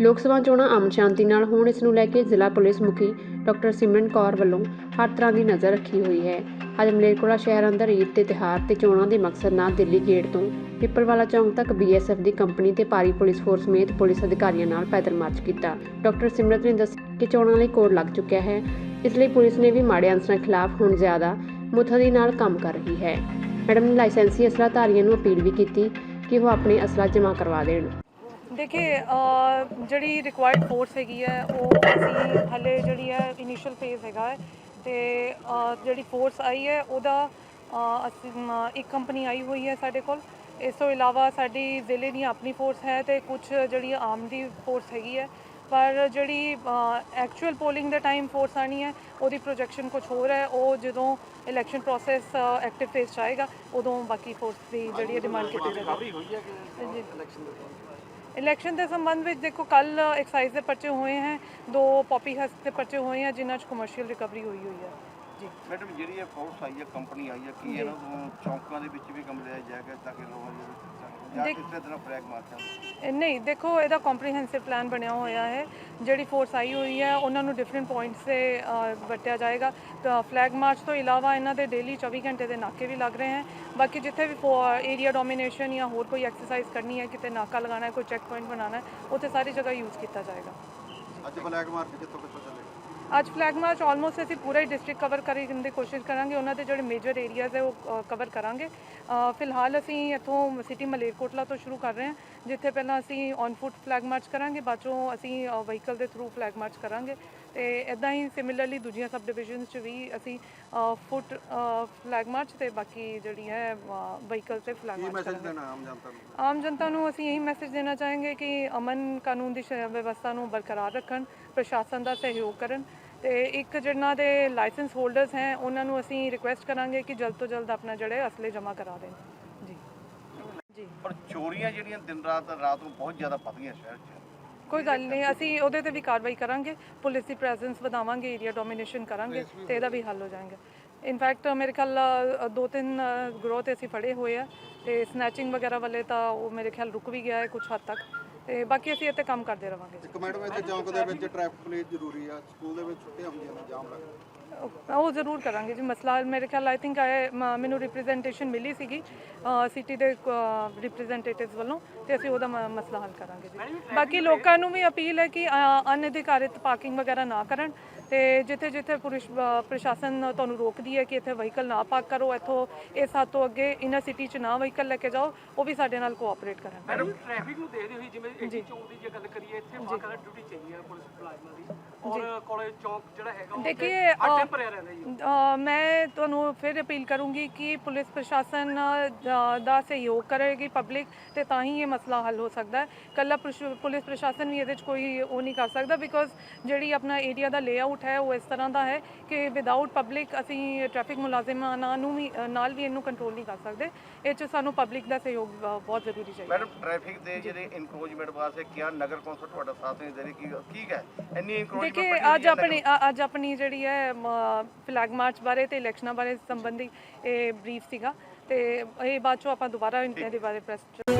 ਲੋਕ ਸਭਾ ਚੋਣਾਂ ਅਮਨ ਸ਼ਾਂਤੀ ਨਾਲ ਹੋਣ, ਇਸ ਨੂੰ ਲੈ ਕੇ ਜ਼ਿਲ੍ਹਾ ਪੁਲਿਸ ਮੁਖੀ ਡਾਕਟਰ ਸਿਮਰਨ ਕੌਰ ਵੱਲੋਂ ਹਰ ਤਰ੍ਹਾਂ ਦੀ ਨਜ਼ਰ ਰੱਖੀ ਹੋਈ ਹੈ। ਅੱਜ ਮਲੇਰਕੋਟਲਾ ਸ਼ਹਿਰ ਅੰਦਰ ਈਦ ਤੇ ਤਿਉਹਾਰ ਤੇ ਚੋਣਾਂ ਦੇ ਮਕਸਦ ਨਾਲ ਦਿੱਲੀ ਗੇਟ ਤੋਂ ਪਿੱਪਲਵਾਲਾ ਚੌਂਕ ਤੱਕ ਬੀਐਸਐਫ ਦੀ ਕੰਪਨੀ ਤੇ ਭਾਰੀ ਪੁਲਿਸ ਫੋਰਸ ਸਮੇਤ ਪੁਲਿਸ ਅਧਿਕਾਰੀਆਂ ਨਾਲ ਪੈਦਲ ਮਾਰਚ ਕੀਤਾ। ਡਾਕਟਰ ਸਿਮਰਤ ਨੇ ਦੱਸਿਆ ਕਿ ਚੋਣਾਂ ਲਈ ਕੋਡ ਲੱਗ ਚੁੱਕਿਆ ਹੈ, ਇਸ ਲਈ ਪੁਲਿਸ ਨੇ ਵੀ ਮਾੜੇ ਅਨਸਰਾਂ ਖਿਲਾਫ ਹੁਣ ਜ਼ਿਆਦਾ ਮੁੱਥਦੀ ਨਾਲ ਕੰਮ ਕਰ ਰਹੀ ਹੈ। ਮੈਡਮ ਨੇ ਲਾਇਸੈਂਸੀ ਅਸਲਾਧਾਰੀਆਂ ਨੂੰ ਅਪੀਲ ਵੀ ਕੀਤੀ ਕਿ ਉਹ ਆਪਣੇ ਅਸਲਾ ਜਮ੍ਹਾਂ ਕਰਵਾ ਦੇਣ। ਦੇਖਿਏ ਅ, ਜਿਹੜੀ ਰਿਕੁਆਇਰਡ ਫੋਰਸ ਹੈਗੀ ਹੈ ਉਹ ਅਸੀਂ ਹਲੇ ਜਿਹੜੀ ਹੈ ਇਨੀਸ਼ੀਅਲ ਫੇਜ਼ ਹੈਗਾ ਹੈ ਤੇ ਜਿਹੜੀ ਫੋਰਸ ਆਈ ਹੈ ਉਹਦਾ ਅਸੀਂ ਇੱਕ ਕੰਪਨੀ ਆਈ ਹੋਈ ਹੈ ਸਾਡੇ ਕੋਲ। ਇਸ ਤੋਂ ਇਲਾਵਾ ਸਾਡੀ ਜ਼ਿਲ੍ਹੇ ਦੀ ਆਪਣੀ ਫੋਰਸ ਹੈ ਤੇ ਕੁਝ ਜਿਹੜੀ ਆਮ ਦੀ ਫੋਰਸ ਹੈਗੀ ਹੈ। ਪਰ ਜਿਹੜੀ ਐਕਚੁਅਲ ਪੋਲਿੰਗ ਦੇ ਟਾਈਮ ਫੋਰਸ ਆਣੀ ਹੈ ਉਹਦੀ ਪ੍ਰੋਜੈਕਸ਼ਨ ਕੁਝ ਹੋਰ ਹੈ। ਉਹ ਜਦੋਂ ਇਲੈਕਸ਼ਨ ਪ੍ਰੋਸੈਸ ਐਕਟਿਵ ਫੇਜ਼ 'ਚ ਆਏਗਾ ਉਦੋਂ ਬਾਕੀ ਫੋਰਸ ਦੀ ਜਿਹੜੀ ਡਿਮਾਂਡ ਕੀਤੀ ਜਾਏਗੀ। ਇਲੈਕਸ਼ਨ ਦੇ ਸੰਬੰਧ ਵਿੱਚ ਦੇਖੋ ਕੱਲ ਐਕਸਾਈਜ਼ ਦੇ ਪਰਚੇ ਹੋਏ ਹਨ ਦੋ ਪॉपी ਹਸਟ ਦੇ ਪਰਚੇ ਹੋਏ ਹਨ ਜਿਨ੍ਹਾਂ 'ਚ ਕਮਰਸ਼ੀਅਲ ਰਿਕਵਰੀ ਹੋਈ ਹੋਈ ਹੈ ਮੈਡਮ ਜਿਹੜੀ ਇਹ ਫੋਰਸ ਆਈ ਹੈ ਕੰਪਨੀ ਆਈ ਹੈ ਕੀ ਇਹਨਾਂ ਨੂੰ ਚੌਂਕਾਂ ਦੇ ਵਿੱਚ ਵੀ ਕੰਮ ਲਿਆ ਜਾਏਗਾ ਤਾਂ ਕਿ ਲੋਕਾਂ ਦੇ ਜਾਂ ਕਿਸੇ ਤਰ੍ਹਾਂ ਫਲੈਗ ਇਹ ਨਹੀਂ ਦੇਖੋ ਇਹਦਾ ਕੰਪਰੀਹੈਂਸਿਵ ਪਲਾਨ ਬਣਿਆ ਹੋਇਆ ਹੈ। ਜਿਹੜੀ ਫੋਰਸ ਆਈ ਹੋਈ ਹੈ ਉਹਨਾਂ ਨੂੰ ਡਿਫਰੈਂਟ ਪੁਆਇੰਟਸ ਤੇ ਵਰਤਿਆ ਜਾਏਗਾ। ਤਾਂ ਫਲੈਗ ਮਾਰਚ ਤੋਂ ਇਲਾਵਾ ਇਹਨਾਂ ਦੇ ਡੇਲੀ 24 ਘੰਟੇ ਦੇ ਨਾਕੇ ਵੀ ਲੱਗ ਰਹੇ ਹਨ ਬਾਕੀ ਜਿੱਥੇ ਵੀ ਏਰੀਆ ਡੋਮੀਨੇਸ਼ਨ ਜਾਂ ਹੋਰ ਕੋਈ ਐਕਸਰਸਾਈਜ਼ ਕਰਨੀ ਹੈ ਕਿਤੇ ਨਾਕਾ ਲਗਾਉਣਾ ਹੈ ਕੋਈ ਚੈੱਕ ਪੁਆਇੰਟ ਬਣਾਉਣਾ ਹੈ ਉੱਥੇ ਸਾਰੀ ਜਗ੍ਹਾ ਯੂਜ਼ ਕੀਤਾ ਜਾਏਗਾ। ਅੱਜ ਫਲੈਗ ਮਾਰਚ ਕਿੱਥੋਂ ਕਿੱਥੋਂ ਚੱਲੇ ਅੱਜ ਫਲੈਗ ਮਾਰਚ ਆਲਮੋਸਟ ਅਸੀਂ ਪੂਰਾ ਹੀ ਡਿਸਟ੍ਰਿਕਟ ਕਵਰ ਕਰਨ ਦੀ ਕੋਸ਼ਿਸ਼ ਕਰਾਂਗੇ। ਉਹਨਾਂ ਦੇ ਜਿਹੜੇ ਮੇਜਰ ਏਰੀਆਜ਼ ਹੈ ਉਹ ਕਵਰ ਕਰਾਂਗੇ। ਫਿਲਹਾਲ ਅਸੀਂ ਇੱਥੋਂ ਸਿਟੀ ਮਲੇਰਕੋਟਲਾ ਤੋਂ ਸ਼ੁਰੂ ਕਰ ਰਹੇ ਹਾਂ ਜਿੱਥੇ ਪਹਿਲਾਂ ਅਸੀਂ ਔਨ ਫੁੱਟ ਫਲੈਗ ਮਾਰਚ ਕਰਾਂਗੇ ਬਾਅਦ ਚੋਂ ਅਸੀਂ ਵਹੀਕਲ ਦੇ ਥਰੂ ਫਲੈਗ ਮਾਰਚ ਕਰਾਂਗੇ। ਤੇ ਇਦਾਂ ਹੀ ਸਿਮਿਲਰਲੀ ਦੂਜੀਆਂ ਸਬ ਡਿਵੀਜ਼ਨਸ 'ਚ ਵੀ ਅਸੀਂ ਫੁੱਟ ਫਲੈਗ ਮਾਰਚ ਤੇ ਬਾਕੀ ਜਿਹੜੀ ਹੈ ਵਹੀਕਲ ਤੇ ਫਲੈਗ ਮਾਰਚ ਕਰਾਂਗੇ। ਆਮ ਜਨਤਾ ਨੂੰ? ਅਸੀਂ ਇਹੀ ਮੈਸੇਜ ਦੇਣਾ ਚਾਹਾਂਗੇ ਕਿ ਅਮਨ ਕਾਨੂੰਨ ਦੀ ਵਿਵਸਥਾ ਨੂੰ ਬਰਕਰਾਰ ਰੱਖਣ ਪ੍ਰਸ਼ਾਸਨ ਦਾ ਸਹਿਯੋਗ ਕਰਨ। ਤੇ ਇੱਕ ਜਿਹਨਾਂ ਦੇ ਲਾਇਸੈਂਸ ਹੋਲਡਰਸ ਹੈ ਉਹਨਾਂ ਨੂੰ ਅਸੀਂ ਰਿਕੁਐਸਟ ਕਰਾਂਗੇ ਕਿ ਜਲਦ ਤੋਂ ਜਲਦ ਆਪਣਾ ਜਿਹੜੇ ਅਸਲੇ ਜਮ੍ਹਾਂ ਕਰਾ ਦੇਣ। ਜੀ। ਜੀ। ਪਰ ਚੋਰੀਆਂ ਜਿਹੜੀਆਂ ਦਿਨ ਰਾਤ ਰਾਤ ਨੂੰ ਬਹੁਤ ਜ਼ਿਆਦਾ ਵੱਧ ਗਈਆਂ ਸ਼ਹਿਰ 'ਚ। ਕੋਈ ਗੱਲ ਨਹੀਂ ਅਸੀਂ ਉਹਦੇ ਤੇ ਵੀ ਕਾਰਵਾਈ ਕਰਾਂਗੇ ਪੁਲਿਸ ਦੀ ਪ੍ਰੈਜ਼ੈਂਸ ਵਧਾਵਾਂਗੇ ਏਰੀਆ ਡੋਮੀਨੇਸ਼ਨ ਕਰਾਂਗੇ ਤੇ ਇਹਦਾ ਵੀ ਹੱਲ ਹੋ ਜਾਏਗਾ। ਇਨਫੈਕਟ ਮੇਰੇ ਖਿਆਲ ਦੋ ਤਿੰਨ ਤੇ ਅਸੀਂ ਫੜੇ ਹੋਏ ਆ ਤੇ ਸਨੈਚਿੰਗ ਵਗੈਰਾ ਵਾਲੇ ਤਾਂ ਉਹ ਮੇਰੇ ਖਿਆਲ ਰੁਕ ਵੀ ਗਿਆ ਹੈ ਕੁਝ ਹੱਦ ਤੱਕ। ਤੇ ਬਾਕੀ ਅਸੀਂ ਇੱਥੇ ਕੰਮ ਕਰਦੇ ਰਵਾਂਗੇ ਇੱਕ ਮੈਡਮ ਇੱਥੇ ਚੌਂਕ ਦੇ ਵਿੱਚ ਟ੍ਰੈਫਿਕ ਪੁਲਿਸ ਜ਼ਰੂਰੀ ਆ। ਸਕੂਲ ਦੇ ਵਿੱਚ ਛੁੱਟੀਆਂ ਹੁੰਦੀਆਂ ਨੇ ਜਾਮ ਲੱਗਦਾ। ਉਹ- ਜ਼ਰੂਰ ਕਰਾਂਗੇ ਜੀ। ਮਸਲਾ ਮੇਰੇ ਖਿਆਲ ਆਈ ਥਿੰਕ ਮੈਨੂੰ ਰਿਪਰੈਜ਼ੈਂਟੇਸ਼ਨ ਮਿਲੀ ਸੀਗੀ ਸਿਟੀ ਦੇ ਰਿਪਰੈਜ਼ੈਂਟੇਟਿਵਸ ਵੱਲੋਂ ਤੇ ਅਸੀਂ ਉਹਦਾ ਮਸਲਾ ਹੱਲ ਕਰਾਂਗੇ ਜੀ। ਬਾਕੀ ਲੋਕਾਂ ਨੂੰ ਵੀ ਅਪੀਲ ਹੈ ਕਿ ਅ, ਅਨਅਧਿਕਾਰਿਤ ਪਾਰਕਿੰਗ ਵਗੈਰਾ ਨਾ ਕਰਨ ਤੇ ਜਿੱਥੇ ਜਿੱਥੇ ਪੁਲਿਸ ਪ੍ਰਸ਼ਾਸਨ ਤੁਹਾਨੂੰ ਰੋਕਦੀ ਹੈ ਕਿ ਇੱਥੇ ਵਹੀਕਲ ਨਾ ਪਾਰਕ ਕਰੋ ਇੱਥੋਂ ਇਸ ਹੱਦ ਤੋਂ ਅੱਗੇ ਇਨਰ ਸਿਟੀ 'ਚ ਨਾ ਵਹੀਕਲ ਲੈ ਕੇ ਜਾਓ ਉਹ ਵੀ ਸਾਡੇ ਨਾਲ ਕੋਆਪਰੇਟ ਕਰਨ। ਮੈਡਮ ਟ੍ਰੈਫਿਕ ਨੂੰ ਦੇਖਦੇ ਹੋਏ ਜਿਵੇਂ ਏਜੀ ਚੌਂਕ ਦੀ ਜੇ ਗੱਲ ਕਰੀਏ ਇੱਥੇ ਬਾਕਾਇਦਾ ਡਿਊਟੀ ਚਾਹੀਦੀ ਹੈ ਪੁਲਿਸ ਮੁਲਾਜ਼ਮਾਂ ਦੀ। ਔਰ ਕਾਲਜ ਚੌਂਕ ਜਿਹੜਾ ਹੈਗਾ ਉਹ ਦੇਖੀਏ, ਹਰ ਅ, ਟਾਈਮ ਭਰਿਆ ਰਹਿੰਦਾ ਜੀ। ਅ, ਮੈਂ ਤੁਹਾਨੂੰ ਫਿਰ ਅਪੀਲ ਕਰੂੰਗੀ ਕਿ ਪੁਲਿਸ ਪ੍ਰਸ਼ਾਸਨ ਦਾ ਸਹਿਯੋਗ ਕਰੇਗੀ ਪਬਲਿਕ ਤੇ ਤਾਂ ਹੀ ਇਹ ਮਸਲਾ ਹੱਲ ਹੋ ਸਕਦਾ ਹੈ। ਕੱਲਾ ਪੁਲਿਸ ਪ੍ਰਸ਼ਾਸਨ ਵੀ ਇਹਦੇ 'ਚ ਕੋਈ ਉਹ ਨਹੀਂ ਕਰ ਸਕਦਾ ਬਿਕੋਜ਼ ਜਿਹੜੀ ਆਪਣਾ ਏਰੀਆ ਦਾ ਲੇਆਊਟ ਹੈ ਉਹ ਇਸ ਤਰ੍ਹਾਂ ਦਾ ਹੈ ਕਿ ਵਿਦਆਊਟ ਪਬਲਿਕ ਅਸੀਂ ਟ੍ਰੈਫਿਕ ਮੁਲਾਜ਼ਮਾਂ ਨੂੰ ਵੀ ਨਾਲ ਵੀ ਇਹਨੂੰ ਕੰਟਰੋਲ ਨਹੀਂ ਕਰ ਸਕਦੇ। ਇਹ 'ਚ ਸਾਨੂੰ ਪਬਲਿਕ ਦਾ ਸਹਿਯੋਗ ਬਹੁਤ ਜ਼ਰੂਰੀ ਚਾਹੀਦਾ ਮੈਡਮ ਟ੍ਰੈਫਿਕ ਦੇ ਜਿਹੜੇ ਇਨਕਰੋਚਮੈਂਟ ਵਾਸਤੇ ਕਿਆ ਨਗਰ ਕੌਂਸਲ ਤੁਹਾਡਾ ਸਾਥ ਨਹੀਂ ਦੇ ਰਹੀ ਕੀ ਠੀਕ ਹੈ ਇੰਨੀ ਇਨਕਰੋਚਮੈਂਟ ਦੇਖਿਏ ਅੱਜ ਆਪਣੀ ਅੱਜ ਆਪਣੀ ਜਿਹੜੀ ਹੈ ਫਲੈਗ ਮਾਰਚ ਬਾਰੇ ਤੇ ਇਲੈਕਸ਼ਨਾਂ ਬਾਰੇ ਸੰਬੰਧੀ ਇਹ ਬਰੀਫ ਸੀਗਾ ਤੇ ਇਹ ਬਾਅਦ ਚੋਂ ਆਪਾਂ ਦੁਬਾਰਾ ਇਹਦੇ ਬਾਰੇ ਪ੍ਰੈਸ